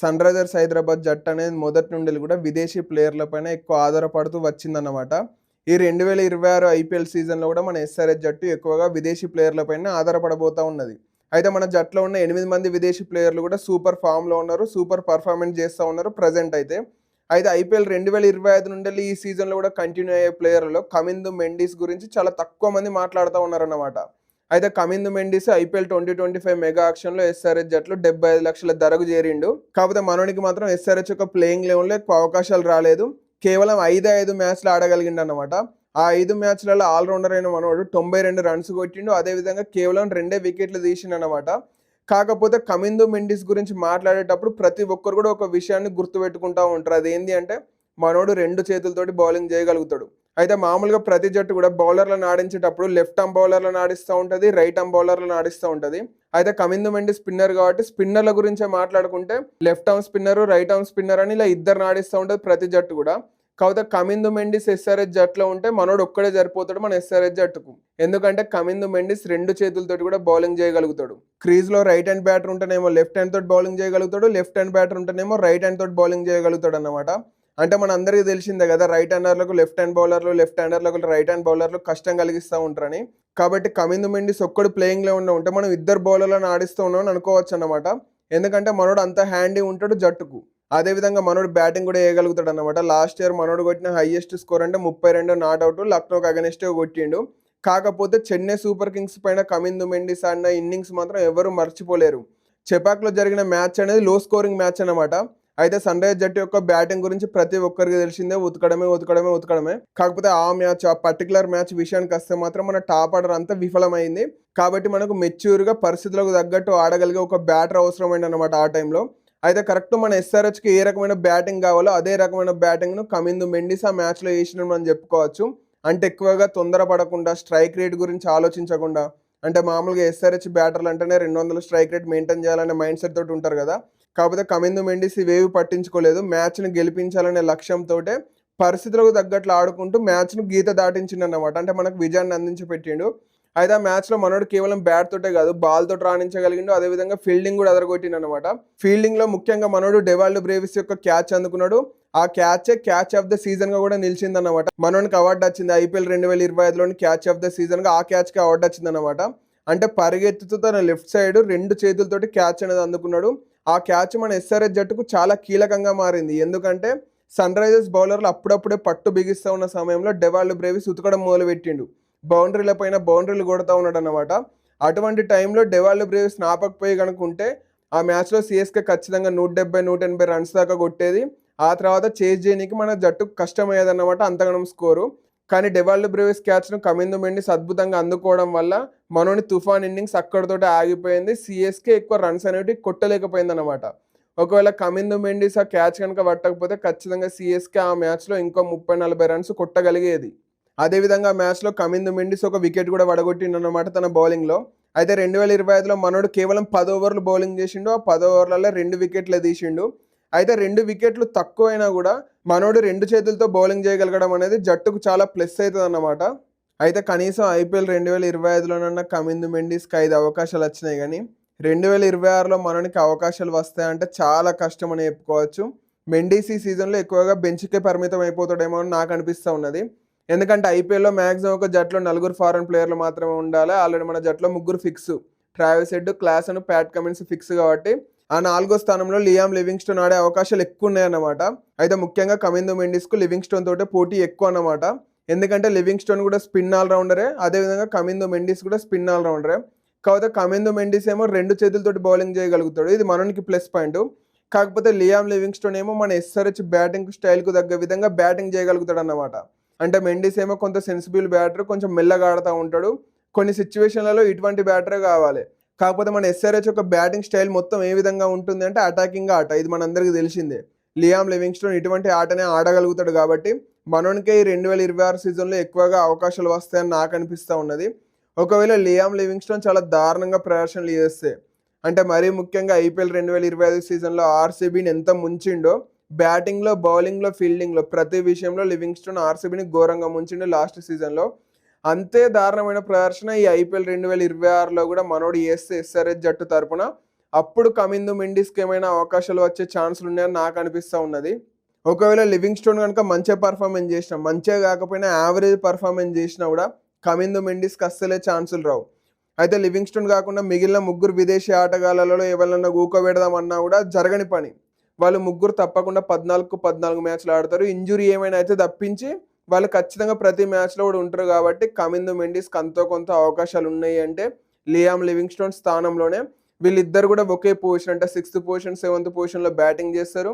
Sun Risers Hyderabad జట్టు అనేది మొదటి నుండి కూడా విదేశీ ప్లేయర్ల పైన ఎక్కువ ఆధారపడుతూ వచ్చిందన్నమాట. ఈ రెండు వేల ఇరవై ఆరు ఐపీఎల్ సీజన్లో కూడా మన ఎస్ఆర్ఎస్ జట్టు ఎక్కువగా విదేశీ ప్లేయర్ల పైన ఆధారపడబోతూ ఉన్నది. అయితే మన జట్టులో ఉన్న ఎనిమిది మంది విదేశీ ప్లేయర్లు కూడా సూపర్ ఫామ్లో ఉన్నారు సూపర్ పర్ఫార్మెన్స్ చేస్తూ ఉన్నారు ప్రజెంట్ అయితే. అయితే ఐపీఎల్ రెండు వేల ఇరవై ఐదు నుండి ఈ సీజన్లో కూడా కంటిన్యూ అయ్యే ప్లేయర్లలో కమిందు మెండిస్ గురించి చాలా తక్కువ మంది మాట్లాడుతూ ఉన్నారన్నమాట. అయితే Kamindu Mendis IPL twenty twenty five mega ఆక్షన్లో SRH జట్లు డెబ్బై ఐదు లక్షల ధరకు చేరిండు. కాకపోతే మనోనికి మాత్రం ఎస్ఆర్హెచ్ యొక్క ప్లేయింగ్ లెవెన్లో ఎక్కువ అవకాశాలు రాలేదు. కేవలం ఐదు ఐదు మ్యాచ్లు ఆడగలిగిండు అనమాట ఆ ఐదు మ్యాచ్లలో ఆల్రౌండర్ అయిన మనోడు తొంభై రెండు రన్స్ కొట్టిండు. అదేవిధంగా కేవలం రెండే వికెట్లు తీసిండు అనమాట కాకపోతే కమిందు మెండిస్ గురించి మాట్లాడేటప్పుడు ప్రతి ఒక్కరు కూడా ఒక విషయాన్ని గుర్తుపెట్టుకుంటూ ఉంటారు. అదేంటి అంటే మనోడు రెండు చేతులతోటి బౌలింగ్ చేయగలుగుతాడు. అయితే మామూలుగా ప్రతి జట్టు కూడా బౌలర్లను ఆడించేటప్పుడు లెఫ్ట్ ఆర్మ్ బౌలర్లను ఆడిస్తూ ఉంటుంది రైట్ ఆర్మ్ బౌలర్లను ఆడిస్తూ ఉంటుంది. అయితే కమిందు మెండి స్పిన్నర్ కాబట్టి స్పిన్నర్ల గురించే మాట్లాడుకుంటే left arm spinner right arm spinner అని ఇలా ఇద్దరు ఆడిస్తూ ఉంటుంది ప్రతి జట్టు కూడా. కాకపోతే కమిందు మెండిస్ ఎస్ఆర్ఎస్ జట్టులో ఉంటే మనోడు ఒక్కడే సరిపోతాడు మన ఎస్ఆర్ఎస్ జట్టుకు. ఎందుకంటే కమిందు మెండిస్ రెండు చేతులతోటి కూడా బౌలింగ్ చేయగలుగుతాడు. క్రీజ్లో రైట్ హ్యాండ్ బ్యాటర్ ఉంటేనేమో లెఫ్ట్ హ్యాండ్ తోటి బౌలింగ్ చేయగలుగుతాడు లెఫ్ట్ హ్యాండ్ బ్యాటర్ ఉంటేనేమో రైట్ హ్యాండ్ తోటి బౌలింగ్ చేయగలుగుతాడు అన్నమాట అంటే మన అందరికీ తెలిసిందే కదా రైట్ హ్యాండర్లకు లెఫ్ట్ హ్యాండ్ బౌలర్లు లెఫ్ట్ హ్యాండర్లకు రైట్ హ్యాండ్ బౌలర్లు కష్టం కలిగిస్తూ ఉంటారని. కాబట్టి కమిందు మెండిస్ ఒక్కడు ప్లేయింగ్లో ఉండే ఉంటే మనం ఇద్దరు బౌలర్లను ఆడిస్తూ ఉన్నామని అనుకోవచ్చు అన్నమాట. ఎందుకంటే మనోడు అంత హ్యాండీ ఉంటాడు జట్టుకు. అదేవిధంగా మనోడు బ్యాటింగ్ కూడా వేయగలుగుతాడు అనమాట లాస్ట్ ఇయర్ మనోడు కొట్టిన హైయెస్ట్ స్కోర్ అంటే ముప్పై రెండు నాట్అవుట్ లక్నోకి అగెనిస్ట్ కొట్టిండు. కాకపోతే చెన్నై సూపర్ కింగ్స్ పైన కమిందు మెండిస్ ఆడిన ఇన్నింగ్స్ మాత్రం ఎవరు మర్చిపోలేరు. చెపాక్లో జరిగిన మ్యాచ్ అనేది లో స్కోరింగ్ మ్యాచ్ అనమాట అయితే సన్ రైజ్ జట్టు యొక్క బ్యాటింగ్ గురించి ప్రతి ఒక్కరికి తెలిసిందే ఉతకడమే ఉతకడమే ఉతకడమే. కాకపోతే ఆ మ్యాచ్ ఆ పర్టికులర్ మ్యాచ్ విషయానికి వస్తే మాత్రం మన టాప్ ఆర్డర్ అంతా విఫలమైంది. కాబట్టి మనకు మెచ్యూర్గా పరిస్థితులకు తగ్గట్టు ఆడగలిగే ఒక బ్యాటర్ అవసరమైంది అనమాట ఆ టైంలో అయితే కరెక్ట్ మన ఎస్ఆర్హెచ్కి ఏ రకమైన బ్యాటింగ్ కావాలో అదే రకమైన బ్యాటింగ్ను కమిందు మెండిస్ ఆ మ్యాచ్లో వేసిన మనం చెప్పుకోవచ్చు. అంటే ఎక్కువగా తొందరపడకుండా స్ట్రైక్ రేట్ గురించి ఆలోచించకుండా అంటే మామూలుగా ఎస్ఆర్హెచ్ బ్యాటర్లు అంటేనే రెండు వందల స్ట్రైక్ రేట్ మెయింటైన్ చేయాలనే మైండ్ సెట్ తోటి ఉంటారు కదా. కాకపోతే కమిందు మెండిస్ ఇవేవి పట్టించుకోలేదు. మ్యాచ్ను గెలిపించాలనే లక్ష్యంతో పరిస్థితులకు తగ్గట్లు ఆడుకుంటూ మ్యాచ్ను గీత దాటించిండు అన్నమాట అంటే మనకు విజయాన్ని అందించి పెట్టిండు. అయితే ఆ మ్యాచ్లో మనోడు కేవలం బ్యాట్ తోటే కాదు బాల్ తోటి రాణించగలిగిండు. అదేవిధంగా ఫీల్డింగ్ కూడా అదరగొట్టిండు అనమాట ఫీల్డింగ్లో ముఖ్యంగా మనోడు డెవాల్డ్ బ్రేవిస్ యొక్క క్యాచ్ అందుకున్నాడు. ఆ క్యాచ్ క్యాచ్ ఆఫ్ ద సీజన్గా కూడా నిలిచింది అనమాట మనోనికి అవార్డు వచ్చింది ఐపీఎల్ రెండు వేల ఇరవై ఐదులోని క్యాచ్ ఆఫ్ ద సీజన్గా ఆ క్యాచ్కి అవార్డు వచ్చింది అనమాట అంటే పరిగెత్తుతూ తన లెఫ్ట్ సైడ్ రెండు చేతులతోటి క్యాచ్ అనేది అందుకున్నాడు. ఆ క్యాచ్ మన ఎస్ఆర్ఎస్ జట్టుకు చాలా కీలకంగా మారింది. ఎందుకంటే సన్ రైజర్స్ బౌలర్లు అప్పుడప్పుడే పట్టు బిగిస్తూ ఉన్న సమయంలో డెవాల్డ్ బ్రేవిస్ ఉతకడం మొదలుపెట్టిండు. బౌండరీల పైన బౌండరీలు కొడుతూ ఉన్నాడు అనమాట అటువంటి టైంలో డెవాల్డ్ బ్రేవిస్ నాపకపోయి కనుకుంటే ఆ మ్యాచ్లో సిఎస్కే ఖచ్చితంగా నూట డెబ్బై నూట ఎనభై రన్స్ దాకా కొట్టేది. ఆ తర్వాత చేజ్ చేయడానికి మన జట్టుకు కష్టమయ్యేదన్నమాట అంతగనం స్కోరు. కానీ డెవాల్డ్ బ్రేవిస్ క్యాచ్ను కమిందు మెండిస్ అద్భుతంగా అందుకోవడం వల్ల మనోని తుఫాన్ ఇన్నింగ్స్ అక్కడితోటి ఆగిపోయింది. సిఎస్కే ఎక్కువ రన్స్ అనేవి కొట్టలేకపోయింది అనమాట ఒకవేళ కమిందు మెండిస్ ఆ క్యాచ్ కనుక పట్టకపోతే ఖచ్చితంగా సిఎస్కే ఆ మ్యాచ్లో ఇంకో ముప్పై నలభై రన్స్ కొట్టగలిగేది. అదేవిధంగా మ్యాచ్లో కమిందు మెండిస్ ఒక వికెట్ కూడా వడగొట్టిండు అనమాట తన బౌలింగ్లో. అయితే రెండు వేల ఇరవై ఐదులో మనోడు కేవలం పది ఓవర్లు బౌలింగ్ చేసిండు. ఆ పది ఓవర్లలో రెండు వికెట్లు తీసిండు. అయితే రెండు వికెట్లు తక్కువైనా కూడా మనోడు రెండు చేతులతో బౌలింగ్ చేయగలగడం అనేది జట్టుకు చాలా ప్లస్ అవుతుంది అన్నమాట అయితే కనీసం ఐపీఎల్ రెండు వేల ఇరవై ఐదులోనన్నా కమిందు మెండీస్కి ఐదు అవకాశాలు వచ్చినాయి కానీ రెండు వేల ఇరవై ఆరులో మనకి అవకాశాలు వస్తాయంటే చాలా కష్టం అని చెప్పుకోవచ్చు. మెండీస్ ఈ సీజన్లో ఎక్కువగా బెంచ్కే పరిమితం అయిపోతాడేమో అని నాకు అనిపిస్తూ ఉన్నది. ఎందుకంటే ఐపీఎల్లో మ్యాక్సిమం ఒక జట్లో నలుగురు ఫారెన్ ప్లేయర్లు మాత్రమే ఉండాలి. ఆల్రెడీ మన జట్లో ముగ్గురు fix. Travis Head Klaasen and Pat Cummins fix కాబట్టి ఆ నాలుగో స్థానంలో లియామ్ లివింగ్స్టోన్ ఆడే అవకాశాలు ఎక్కువ ఉన్నాయన్నమాట అయితే ముఖ్యంగా కమిందో మెండిస్కు లివింగ్స్టోన్ తోటే పోటీ ఎక్కువ అన్నమాట. ఎందుకంటే లివింగ్స్టోన్ కూడా స్పిన్ ఆల్ రౌండరే అదేవిధంగా కమిందో మెండిస్ కూడా స్పిన్ ఆల్ రౌండరే కాకపోతే కమిందో మెండిస్ ఏమో రెండు చేతులతోటి బౌలింగ్ చేయగలుగుతాడు. ఇది మనకి ప్లస్ పాయింట్. కాకపోతే లియామ్ లివింగ్స్టోన్ ఏమో మన ఎస్ఆర్హెచ్ బ్యాటింగ్ స్టైల్కు తగ్గ విధంగా బ్యాటింగ్ చేయగలుగుతాడు అన్నమాట అంటే మెండిస్ ఏమో కొంత సెన్సిబుల్ బ్యాటర్ కొంచెం మెల్లగా ఆడుతూ ఉంటాడు. కొన్ని సిచ్యువేషన్లలో ఇటువంటి బ్యాటరే కావాలి. కాకపోతే మన ఎస్ఆర్హెచ్ యొక్క బ్యాటింగ్ స్టైల్ మొత్తం ఏ విధంగా ఉంటుంది అంటే అటాకింగ్ ఆట. ఇది మనందరికీ తెలిసిందే. లియామ్ లివింగ్స్టోన్ ఇటువంటి ఆటనే ఆడగలుగుతాడు కాబట్టి మనోనికే ఈ రెండు వేల ఇరవై ఆరు సీజన్లో ఎక్కువగా అవకాశాలు వస్తాయని నాకు అనిపిస్తూ ఉన్నది. ఒకవేళ లియామ్ లివింగ్స్టోన్ చాలా దారుణంగా ప్రదర్శనలు చేస్తే అంటే మరీ ముఖ్యంగా ఐపీఎల్ రెండు వేల ఇరవై ఐదు సీజన్లో ఆర్సీబీని ఎంత ముంచిండో బ్యాటింగ్లో బౌలింగ్లో ఫీల్డింగ్లో ప్రతి విషయంలో లివింగ్స్టోన్ ఆర్సీబీని ఘోరంగా ముంచిండు లాస్ట్ సీజన్లో. అంతే దారుణమైన ప్రదర్శన ఈ ఐపీఎల్ రెండు వేల ఇరవై ఆరులో కూడా మనోడు చేస్తే ఎస్ఆర్ఎస్ జట్టు తరపున. అప్పుడు కమిందు మెండిస్కి ఏమైనా అవకాశాలు వచ్చే ఛాన్సులు ఉన్నాయని నాకు అనిపిస్తూ ఉన్నది. ఒకవేళ లివింగ్ స్టోన్ కనుక మంచిగా పర్ఫార్మెన్స్ చేసినా మంచిగా కాకపోయినా యావరేజ్ పర్ఫార్మెన్స్ చేసినా కూడా కమిందు మెండిస్కి అస్సలే ఛాన్సులు రావు. అయితే లివింగ్ స్టోన్ కాకుండా మిగిలిన ముగ్గురు విదేశీ ఆటగాళ్ళలో ఎవరైనా ఊకబెడదామన్నా కూడా జరగని పని. వాళ్ళు ముగ్గురు తప్పకుండా పద్నాలుగు పద్నాలుగు మ్యాచ్లు ఆడతారు. ఇంజురీ ఏమైనా అయితే తప్పించి వాళ్ళు ఖచ్చితంగా ప్రతి మ్యాచ్లో కూడా ఉంటారు కాబట్టి కమిందు మెండిస్కి అంతో కొంత అవకాశాలు ఉన్నాయి అంటే లియామ్ లివింగ్ స్టోన్ స్థానంలోనే వీళ్ళిద్దరు కూడా ఒకే పొజిషన్ అంటే సిక్స్త్ పొజిషన్ సెవెంత్ పొజిషన్లో బ్యాటింగ్ చేస్తారు.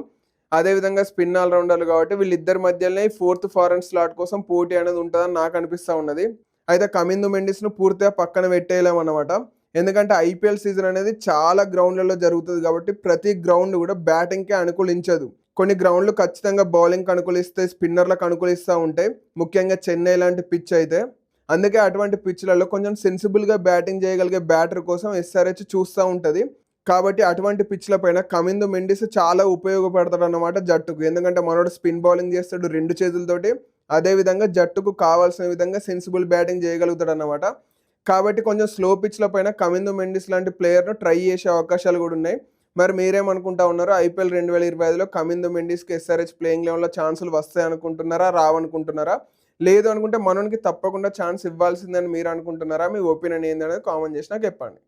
అదేవిధంగా స్పిన్ ఆల్రౌండర్లు కాబట్టి వీళ్ళిద్దరి మధ్యలోనే ఫోర్త్ ఫారెన్ స్లాట్ కోసం పోటీ అనేది ఉంటుందని నాకు అనిపిస్తూ ఉన్నది. అయితే కమిందు మెండిస్ను పూర్తిగా పక్కన పెట్టేయలేం అనమాట ఎందుకంటే ఐపీఎల్ సీజన్ అనేది చాలా గ్రౌండ్లలో జరుగుతుంది కాబట్టి ప్రతి గ్రౌండ్ కూడా బ్యాటింగ్కే అనుకూలించదు. కొన్ని గ్రౌండ్లు ఖచ్చితంగా బౌలింగ్కి అనుకూలిస్తే స్పిన్నర్లకు అనుకూలిస్తూ ఉంటాయి ముఖ్యంగా చెన్నై లాంటి పిచ్ అయితే అందుకే అటువంటి పిచ్లలో కొంచెం సెన్సిబుల్గా బ్యాటింగ్ చేయగలిగే బ్యాటర్ కోసం ఎస్ఆర్హెచ్ చూస్తూ ఉంటుంది. కాబట్టి అటువంటి పిచ్ల పైన కమిందు మెండిస్ చాలా ఉపయోగపడతాడు అన్నమాట జట్టుకు. ఎందుకంటే మనోడు స్పిన్ బౌలింగ్ చేస్తాడు రెండు చేతులతోటి. అదేవిధంగా జట్టుకు కావాల్సిన విధంగా సెన్సిబుల్ బ్యాటింగ్ చేయగలుగుతాడు అన్నమాట. కాబట్టి కొంచెం స్లో పిచ్ల పైన కమిందు మెండిస్ లాంటి ప్లేయర్ను ట్రై చేసే అవకాశాలు కూడా ఉన్నాయి. మరి మీరేమనుకుంటా ఉన్నారు ఐపీఎల్ రెండు వేల ఇరవై ఐదులో కమిందు మెండిస్కి ఎస్ఆర్హెచ్ ప్లేయింగ్ లెవెల్లో ఛాన్సులు వస్తాయి అనుకుంటున్నారా రావనుకుంటున్నారా లేదు అనుకుంటే మనోనికి తప్పకుండా ఛాన్స్ ఇవ్వాల్సిందని మీరు అనుకుంటున్నారా? మీ ఒపీనియన్ ఏందనేది కామెంట్ చేసి నాకు చెప్పండి.